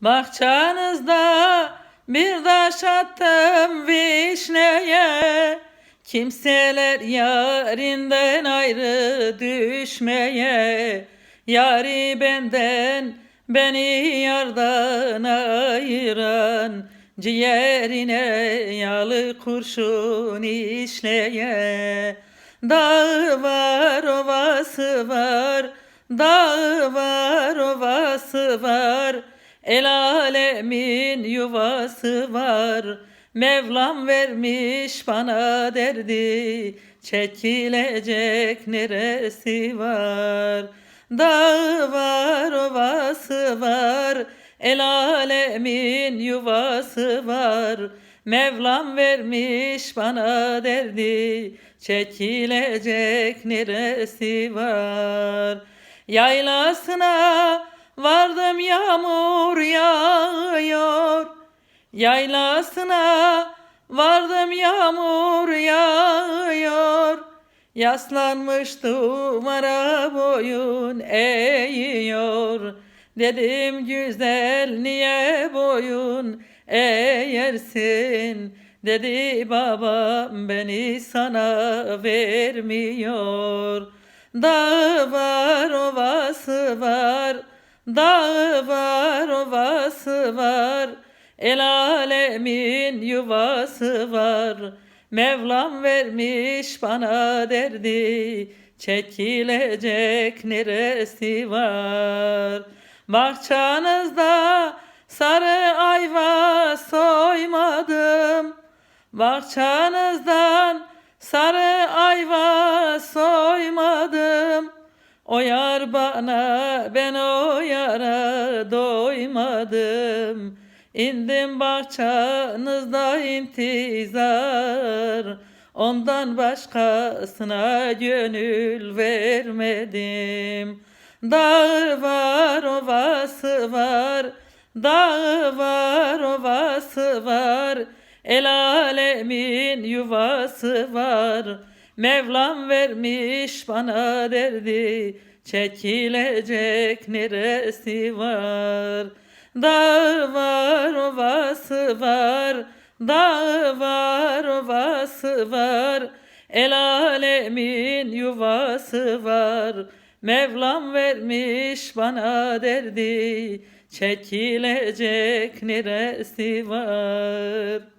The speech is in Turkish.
Bahçanızda bir taş attım vişneye. Kimseler yarinden ayrı düşmeye. Yari benden beni yardan ayıran. Ciğerine yalı kurşun işleye. Dağı var ovası var. Dağı var ovası var El alemin yuvası var. Mevlam vermiş bana derdi Çekilecek neresi var? Dağı var ovası var. El alemin yuvası var. Mevlam vermiş bana derdi Çekilecek neresi var? Yaylasına yağmur yağıyor. Yaylasına vardım yağmur yağıyor. Yaslanmış duvara boyun eğiyor. Dedim güzel niye boyun eğersin? Dedi babam beni sana vermiyor. Dağı var ovası var Dağı var ovası var. El alemin yuvası var. Mevlam vermiş bana derdi Çekilecek neresi var? Bahçanızda sarı ayva soymadım. Bahçanızdan sarı ayva O yar bana ben o yara doymadım. İndim bahçanızda intizar. Ondan başkasına gönül vermedim. Dağı var ovası var. Dağı var ovası var. El alemin yuvası var Mevlam vermiş bana derdi Çekilecek neresi var? Dağı var ovası var Dağı var ovası var. El alemin yuvası var. Mevlam vermiş bana derdi Çekilecek neresi var